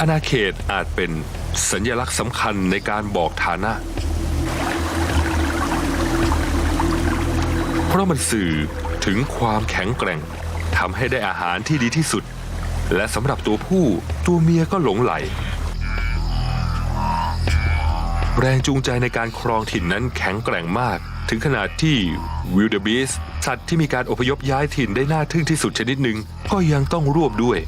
อาณาเขตอาจเป็นสัญลักษณ์สำคัญในการบอกฐานะ เพราะมันสื่อถึงความแข็งแกร่งทำให้ได้อาหารที่ดีที่สุด และสำหรับตัวผู้ตัวเมียก็หลงไหล แรงจูงใจในการครองถิ่นนั้นแข็งแกร่งมาก ถึงขนาดที่วิลเด b บีสสัตว์ที่มีการอพยพย้ายถิ่นได้น่าทึ่งที่สุดชนิดหนึ่งก็ยังต้องร่วบด้วย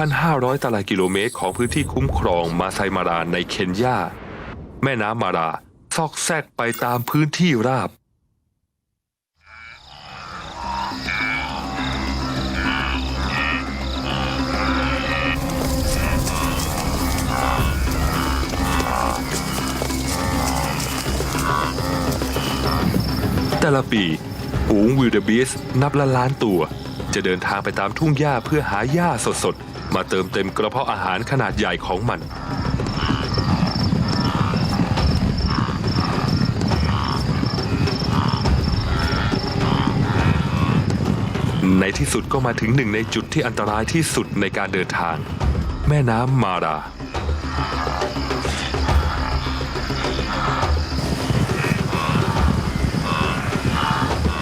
1,500 ตารางกิโลเมตรของพื้นที่คุ้มครองมาไซมาราในเคนยา แม่น้ำมาราซอกแซกไปตามพื้นที่ราบ แต่ละปีฝูงวิลเด b บีสนับล้านล้านตัว จะเดินทางไปตามทุ่งหญ้าเพื่อหาหญ้าสดๆ มาเติมเต็มกระเพาะอาหารขนาดใหญ่ของมัน ในที่สุดก็มาถึงหนึ่งในจุดที่อันตรายที่สุดในการเดินทาง แม่น้ำมารา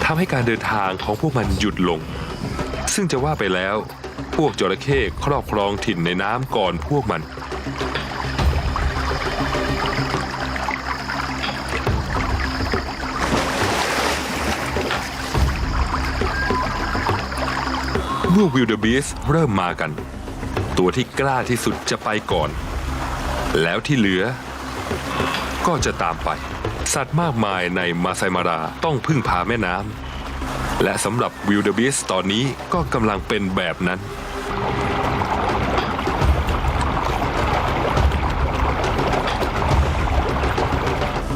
ทำให้การเดินทางของพวกมันหยุดลง ซึ่งจะว่าไปแล้ว พวกจระเข้ครอบครองถิ่นในน้ำก่อนพวกมัน เมื่อวิลเด b บีสเริ่มมากัน ตัวที่กล้าที่สุดจะไปก่อน แล้วที่เหลือ ก็จะตามไป สัตว์มากมายในมาไซมาราต้องพึ่งพาแม่น้ำ และสำหรับวิลเด b บีสตอนนี้ก็กำลังเป็นแบบนั้น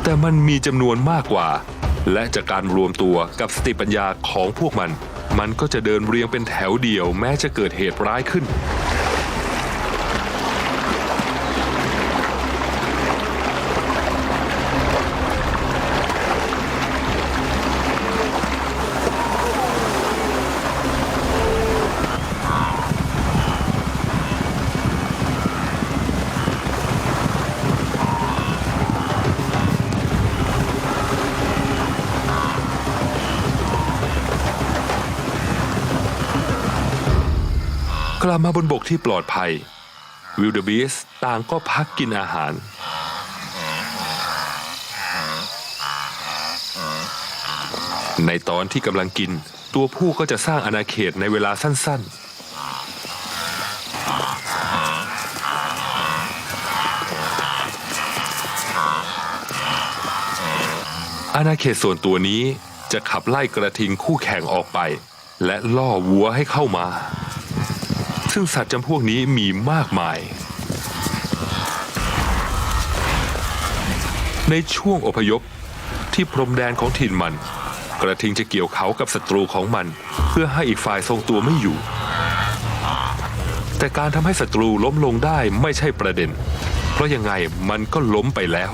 แต่มันมีจำนวนมากกว่า และจากการรวมตัวกับสติปัญญาของพวกมัน มันก็จะเดินเรียงเป็นแถวเดียวแม้จะเกิดเหตุร้ายขึ้น ลับมาบนบกที่ปลอดภัยวิลเดบีสต่างก็พักกินอาหาร ในตอนที่กำลังกิน ตัวผู้ก็จะสร้างอาณาเขตในเวลาสั้นๆ อาณาเขตส่วนตัวนี้จะขับไล่กระทิงคู่แข่งออกไป และล่อวัวให้เข้ามา ซึ่งสัตว์จำพวกนี้มีมากมาย ในช่วงอพยพที่พรมแดนของถิ่นมัน กระทิงจะเกี่ยวเขากับศัตรูของมัน เพื่อให้อีกฝ่ายทรงตัวไม่อยู่ แต่การทำให้ศัตรูล้มลงได้ไม่ใช่ประเด็น เพราะยังไงมันก็ล้มไปแล้ว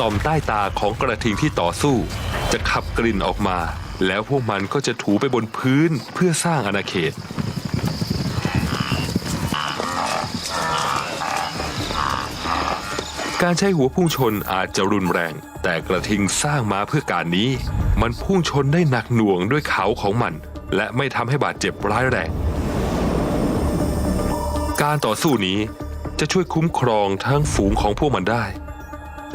ต่อมใต้ตาของกระทิงที่ต่อสู้ จะขับกลิ่นออกมา แล้วพวกมันก็จะถูไปบนพื้นเพื่อสร้างอาณาเขต การใช้หัวพุ่งชนอาจจะรุนแรง แต่กระทิงสร้างมาเพื่อการนี้ มันพุ่งชนได้หนักหน่วงด้วยเขาของมัน และไม่ทำให้บาดเจ็บร้ายแรง การต่อสู้นี้จะช่วยคุ้มครองทั้งฝูงของพวกมันได้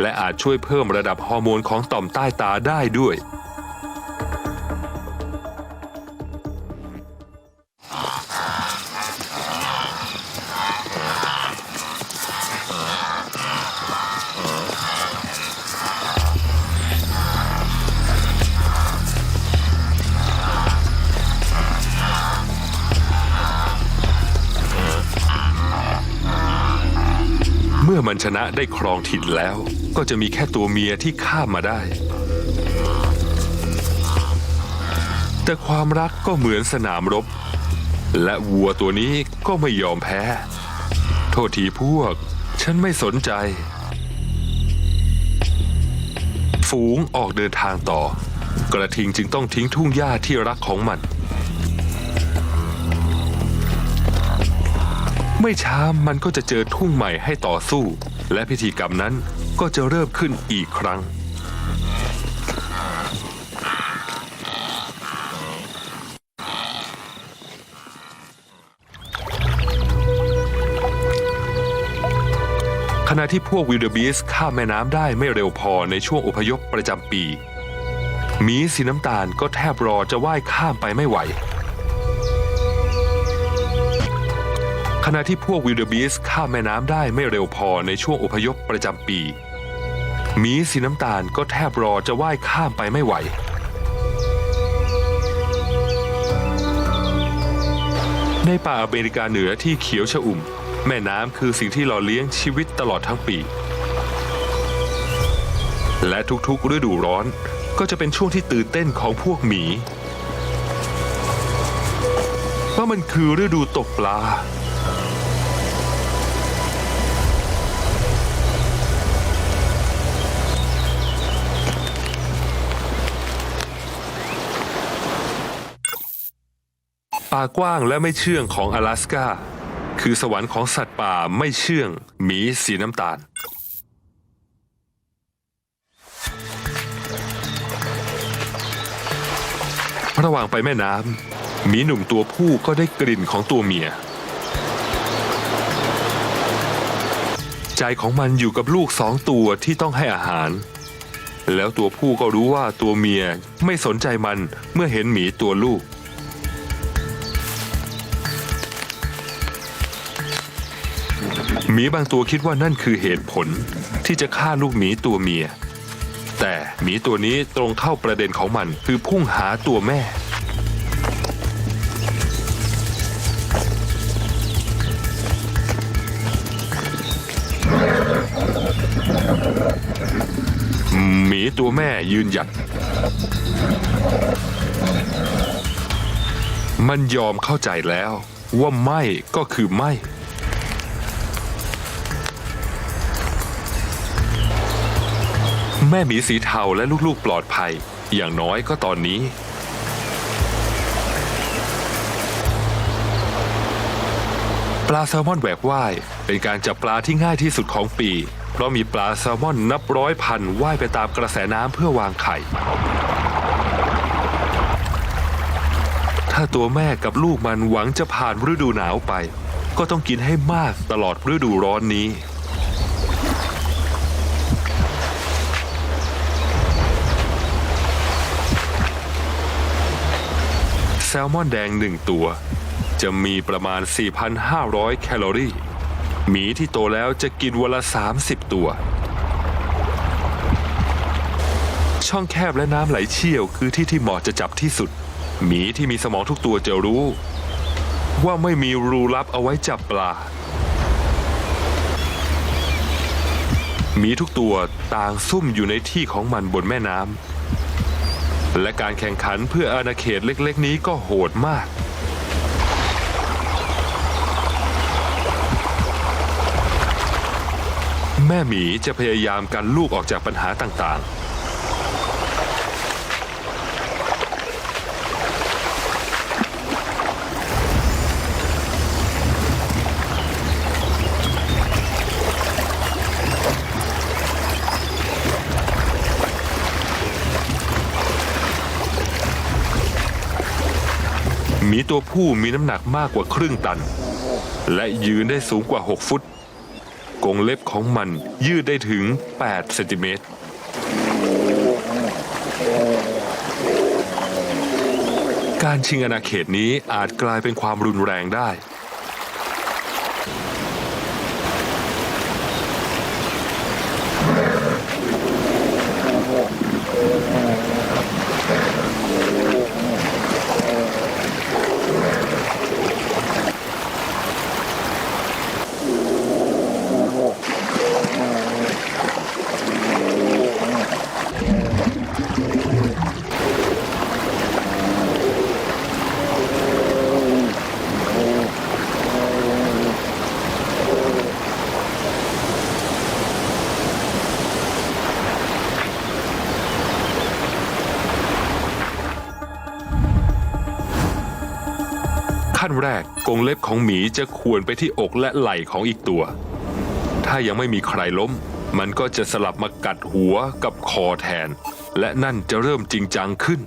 และอาจช่วยเพิ่มระดับฮอร์โมนของต่อมใต้ตาได้ด้วย ชนะได้ครองถิ่นแล้ว ก็จะมีแค่ตัวเมียที่ข้ามมาได้ แต่ความรักก็เหมือนสนามรบ และวัวตัวนี้ก็ไม่ยอมแพ้ โทษทีพวก ฉันไม่สนใจ ฝูงออกเดินทางต่อ กระทิงจึงต้องทิ้งทุ่งหญ้าที่รักของมันไม่ช้ามันก็จะเจอทุ่งใหม่ให้ต่อสู้ และพิธีกรรมนั้นก็จะเริ่มขึ้นอีกครั้ง ขณะที่พวกวิลเดอร์บีสข้ามแม่น้ำได้ไม่เร็วพอในช่วงอพยพประจำปีหมีสีน้ำตาลก็แทบรอจะว่ายข้ามไปไม่ไหว ขณะที่พวกวิลเดอร์บีสข้ามแม่น้ำได้ไม่เร็วพอในช่วงอพยพประจำปีหมีสีน้ำตาลก็แทบรอจะว่ายข้ามไปไม่ไหว ในป่าอเมริกาเหนือที่เขียวชอุ่ม แม่น้ำคือสิ่งที่หล่อเลี้ยงชีวิตตลอดทั้งปี และทุกๆฤดูร้อนก็จะเป็นช่วงที่ตื่นเต้นของพวกหมีเพราะมันคือฤดูตกปลา ป่ากว้างและไม่เชื่องของ阿拉สกาคือสวรรค์ของสัตว์ป่าไม่เชื่องหมีสีน้ำตาล ระหว่างไปแม่น้ำหมีหนุ่มตัวผู้ก็ได้กลิ่นของตัวเมีย ใจของมันอยู่กับลูกสองตัวที่ต้องให้อาหาร แล้วตัวผู้ก็รู้ว่าตัวเมียไม่สนใจมันเมื่อเห็นหมีตัวลูก หมีบางตัวคิดว่านั่นคือเหตุผลที่จะฆ่าลูกหมีตัวเมีย แต่หมีตัวนี้ตรงเข้าประเด็นของมันคือพุ่งหาตัวแม่ หมีตัวแม่ยืนหยัด มันยอมเข้าใจแล้วว่าไม่ก็คือไม่ แม่หมีสีเทาและลูกๆปลอดภัย อย่างน้อยก็ตอนนี้ ปลาแซลมอนแหวกว่าย เป็นการจับปลาที่ง่ายที่สุดของปี เพราะมีปลาแซลมอนนับร้อยพันว่ายไปตามกระแสน้ำเพื่อวางไข่ ถ้าตัวแม่กับลูกมันหวังจะผ่านฤดูหนาวไป ก็ต้องกินให้มากตลอดฤดูร้อนนี้ ซลมอนแดงหนึ่งตัว จะมีประมาณ 4,500 แคลอรี่ หมีที่โตแล้วจะกินวันละ 30 ตัว ช่องแคบและน้ำไหลเชี่ยวคือที่ที่เหมาะจะจับที่สุด หมีที่มีสมองทุกตัวจะรู้ ว่าไม่มีรูลับเอาไว้จับปลาหมีทุกตัวต่างซุ่มอยู่ในที่ของมันบนแม่น้ำ และการแข่งขันเพื่ออาณาเขตเล็กๆ นี้ก็โหดมาก แม่หมีจะพยายามกันลูกออกจากปัญหาต่างๆ ตัวผู้มีน้ำหนักมากกว่าครึ่งตัน และยืนได้สูงกว่า 6 ฟุต กงเล็บของมันยืดได้ถึง 8 เซนติเมตร การชิงอาณาเขตนี้อาจกลายเป็นความรุนแรงได้ ขั้นแรกกรงเล็บของหมีจะขวนไปที่อกและไหล่ของอีกตัว ถ้ายังไม่มีใครล้ม มันก็จะสลับมากัดหัวกับคอแทน และนั่นจะเริ่มจริงจังขึ้น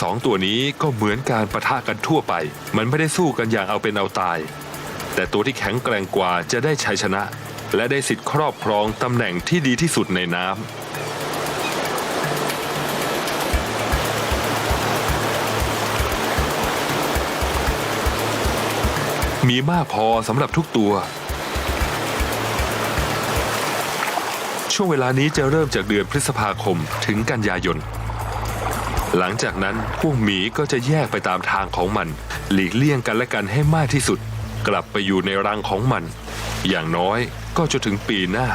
สองตัวนี้ก็เหมือนการประทะกันทั่วไป มันไม่ได้สู้กันอย่างเอาเป็นเอาตาย แต่ตัวที่แข็งแกร่งกว่าจะได้ชัยชนะ และได้สิทธิ์ครอบครองตำแหน่งที่ดีที่สุดในน้ำ มีมากพอสำหรับทุกตัว ช่วงเวลานี้จะเริ่มจากเดือนพฤษภาคมถึงกันยายน หลังจากนั้นพวกหมีก็จะแยกไปตามทางของมัน หลีกเลี่ยงกันและกันให้มากที่สุด กลับไปอยู่ในรังของมัน อย่างน้อยก็จะถึงปีหน้า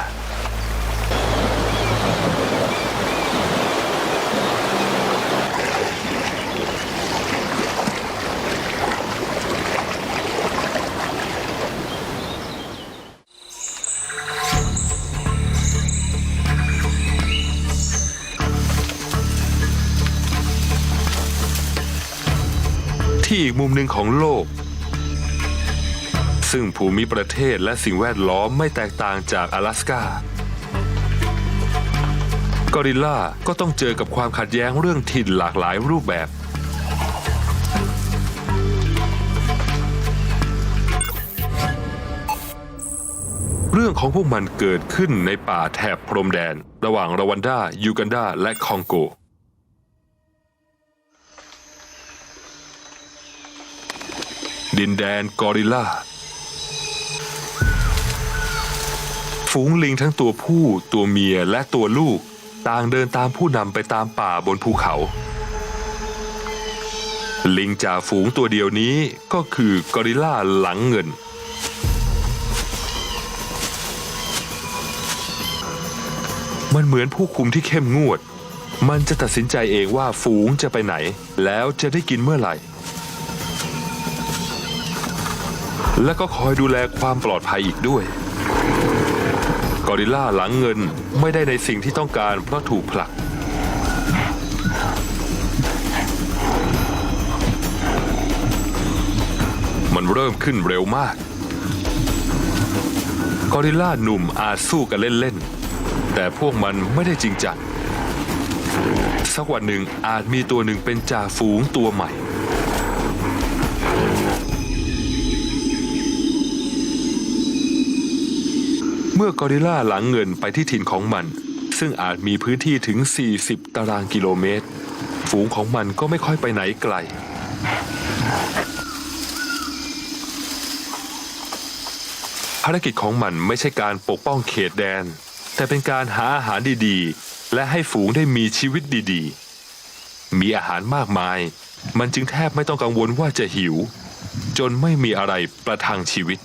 ที่อีกมุมหนึ่งของโลก ซึ่งภูมิประเทศและสิ่งแวดล้อมไม่แตกต่างจาก阿拉สกากอริลลาก็ต้องเจอกับความขัดแย้งเรื่องถิ่นหลากหลายรูปแบบ เรื่องของพวกมันเกิดขึ้นในป่าแถบพรมแดน ระหว่างรวันดายูกันดาและคองโก ดินแดนกอริลลาฝูงลิงทั้งตัวผู้ ตัวเมียและตัวลูก ต่างเดินตามผู้นำไปตามป่าบนภูเขา ลิงจ่าฝูงตัวเดียวนี้ก็คือกอริลลาหลังเงิน มันเหมือนผู้คุมที่เข้มงวด มันจะตัดสินใจเองว่าฝูงจะไปไหน แล้วจะได้กินเมื่อไหร่ และก็คอยดูแลความปลอดภัยอีกด้วย กอริลลาหลังเงินไม่ได้ในสิ่งที่ต้องการเพราะถูกผลัก มันเริ่มขึ้นเร็วมาก กอริลลาหนุ่มอาจสู้กันเล่น ๆ แต่พวกมันไม่ได้จริงจังสักวันหนึ่งอาจมีตัวหนึ่งเป็นจ่าฝูงตัวใหม่ เมื่อกอริลลาหลังเงินไปที่ถิ่นของมัน ซึ่งอาจมีพื้นที่ถึง 40 ตารางกิโลเมตร ฝูงของมันก็ไม่ค่อยไปไหนไกล ภารกิจของมันไม่ใช่การปกป้องเขตแดน แต่เป็นการหาอาหารดีๆ และให้ฝูงได้มีชีวิตดีๆ มีอาหารมากมาย มันจึงแทบไม่ต้องกังวลว่าจะหิว จนไม่มีอะไรประทังชีวิต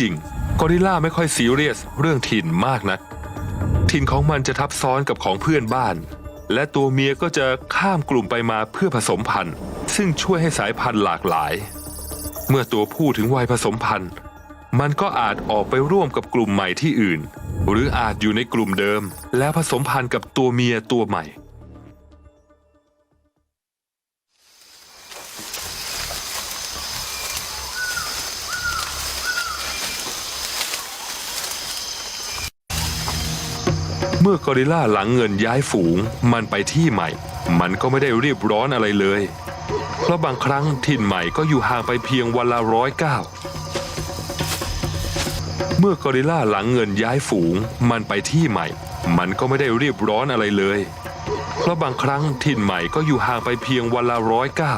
จริง กอริลลาไม่ค่อยซีเรียสเรื่องถิ่นมากนัก ถิ่นของมันจะทับซ้อนกับของเพื่อนบ้าน และตัวเมียก็จะข้ามกลุ่มไปมาเพื่อผสมพันธุ์ ซึ่งช่วยให้สายพันธุ์หลากหลาย เมื่อตัวผู้ถึงวัยผสมพันธุ์ มันก็อาจออกไปร่วมกับกลุ่มใหม่ที่อื่น หรืออาจอยู่ในกลุ่มเดิม แล้วผสมพันธุ์กับตัวเมียตัวใหม่ มื่อกอริลลาหลังเงินย้ายฝูง มันไปที่ใหม่ มันก็ไม่ได้รีบร้อนอะไรเลย เพราะบางครั้งถิ่นใหม่ก็อยู่ห่างไปเพียงวันละร้อยเก้าเมื่อกอริลลาหลังเงินย้ายฝูง มันไปที่ใหม่ มันก็ไม่ได้รีบร้อนอะไรเลย เพราะบางครั้งถิ่นใหม่ก็อยู่ห่างไปเพียงวันละร้อยเก้า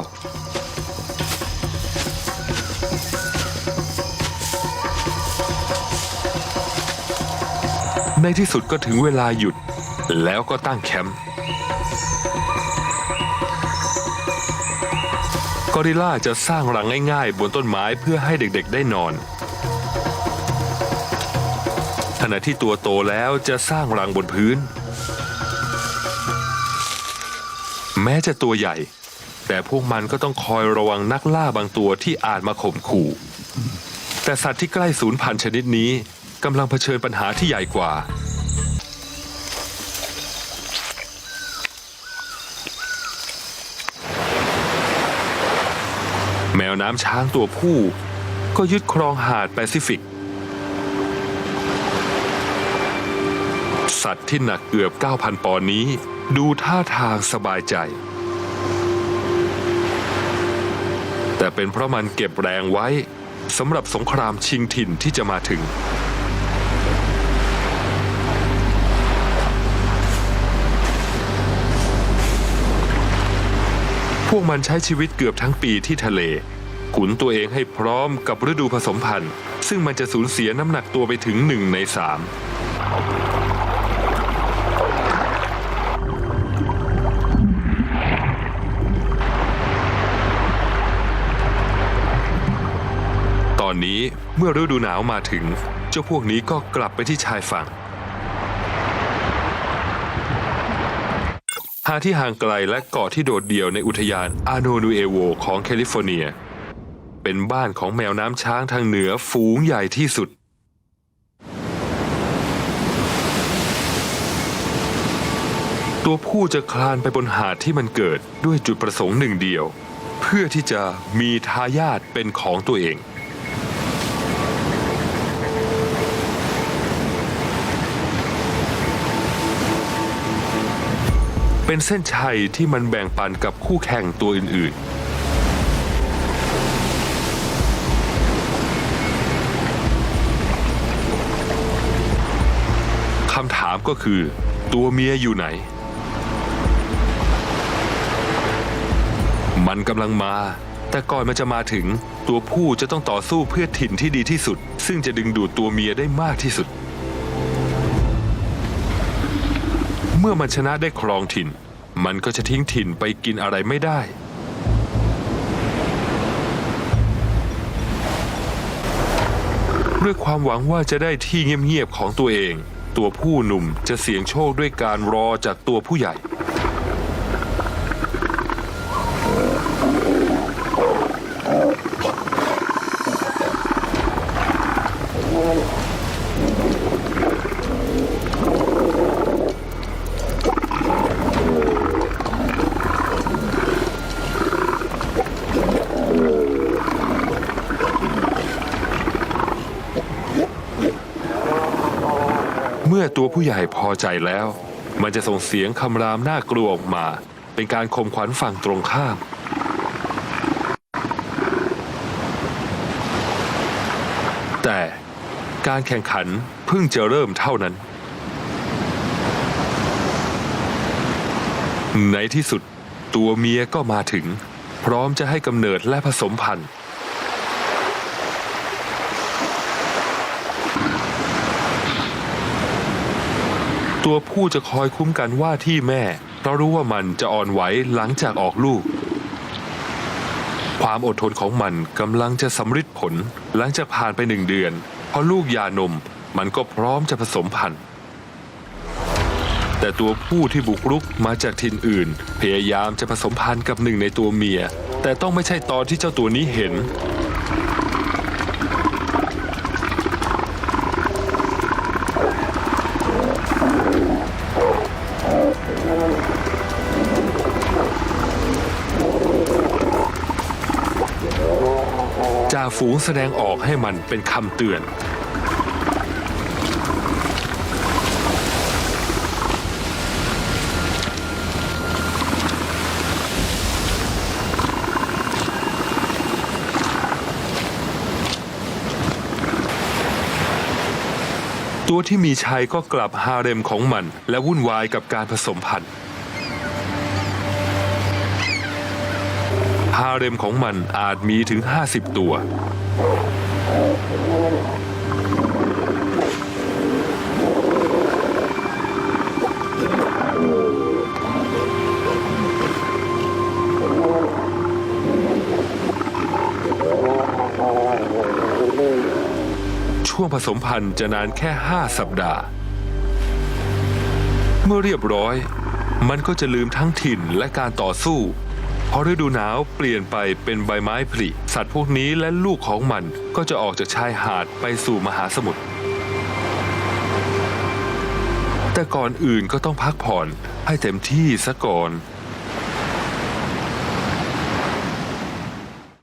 ในที่สุดก็ถึงเวลาหยุด แล้วก็ตั้งแคมป์กอริลลาจะสร้างรังง่ายๆ บนต้นไม้เพื่อให้เด็กๆได้นอนขณะที่ตัวโตแล้วจะสร้างรังบนพื้น แม้จะตัวใหญ่ แต่พวกมันก็ต้องคอยระวังนักล่าบางตัวที่อาจมาข่มขู่ แต่สัตว์ที่ใกล้สูญพันธุ์ชนิดนี้ กำลังเผชิญปัญหาที่ใหญ่กว่า แมวน้ำช้างตัวผู้ ก็ยึดครองหาดแปซิฟิก สัตว์ที่หนักเกือบ 9,000 ปอนด์นี้ ดูท่าทางสบายใจ แต่เป็นเพราะมันเก็บแรงไว้สำหรับสงครามชิงถิ่นที่จะมาถึง พวกมันใช้ชีวิตเกือบทั้งปีที่ทะเล ขุนตัวเองให้พร้อมกับฤดูผสมพันธุ์ ซึ่งมันจะสูญเสียน้ำหนักตัวไปถึงหนึ่งในสามตอนนี้เมื่อฤดูหนาวมาถึง เจ้าพวกนี้ก็กลับไปที่ชายฝั่ง หาที่ห่างไกลและเกาะที่โดดเดี่ยวในอุทยานอาโนนูเอโวของแคลิฟอร์เนีย เป็นบ้านของแมวน้ำช้างทางเหนือฝูงใหญ่ที่สุด ตัวผู้จะคลานไปบนหาดที่มันเกิดด้วยจุดประสงค์หนึ่งเดียว เพื่อที่จะมีทายาทเป็นของตัวเอง เป็นเส้นชัยที่มันแบ่งปันกับคู่แข่งตัวอื่น ๆคำถามก็คือ ตัวเมียอยู่ไหน มันกำลังมา แต่ก่อนมันจะมาถึง ตัวผู้จะต้องต่อสู้เพื่อถิ่นที่ดีที่สุด ซึ่งจะดึงดูดตัวเมียได้มากที่สุด เมื่อมันชนะได้ครองถิ่น มันก็จะทิ้งถิ่นไปกินอะไรไม่ได้ ด้วยความหวังว่าจะได้ที่เงียบๆของตัวเอง ตัวผู้หนุ่มจะเสี่ยงโชคด้วยการรอจากตัวผู้ใหญ่ ตัวผู้ใหญ่พอใจแล้ว มันจะส่งเสียงคำรามน่ากลัวออกมา เป็นการข่มขวัญฝั่งตรงข้าม แต่การแข่งขันเพิ่งจะเริ่มเท่านั้น ในที่สุดตัวเมียก็มาถึง พร้อมจะให้กำเนิดและผสมพันธุ์ ตัวผู้จะคอยคุ้มกันว่าที่แม่ เพราะรู้ว่ามันจะอ่อนไหวหลังจากออกลูก ความอดทนของมันกำลังจะสำฤทธิ์ผลหลังจากผ่านไปหนึ่งเดือนพอลูกยานมมันก็พร้อมจะผสมพันธุ์แต่ตัวผู้ที่บุกรุกมาจากถิ่นอื่น พยายามจะผสมพันธุ์กับหนึ่งในตัวเมีย แต่ต้องไม่ใช่ตอนที่เจ้าตัวนี้เห็น ฝูงแสดงออกให้มันเป็นคำเตือน ตัวที่มีชัยก็กลับฮาเร็มของมัน และวุ่นวายกับการผสมพันธุ์ ฮาเร็มของมันอาจมีถึง 50 ตัว ช่วงผสมพันธุ์จะนานแค่ 5 สัปดาห์ เมื่อเรียบร้อย มันก็จะลืมทั้งถิ่นและการต่อสู้ พอฤดูหนาวเปลี่ยนไปเป็นใบไม้ผลิ สัตว์พวกนี้และลูกของมันก็จะออกจากชายหาดไปสู่มหาสมุทร แต่ก่อนอื่นก็ต้องพักผ่อนให้เต็มที่ซะก่อน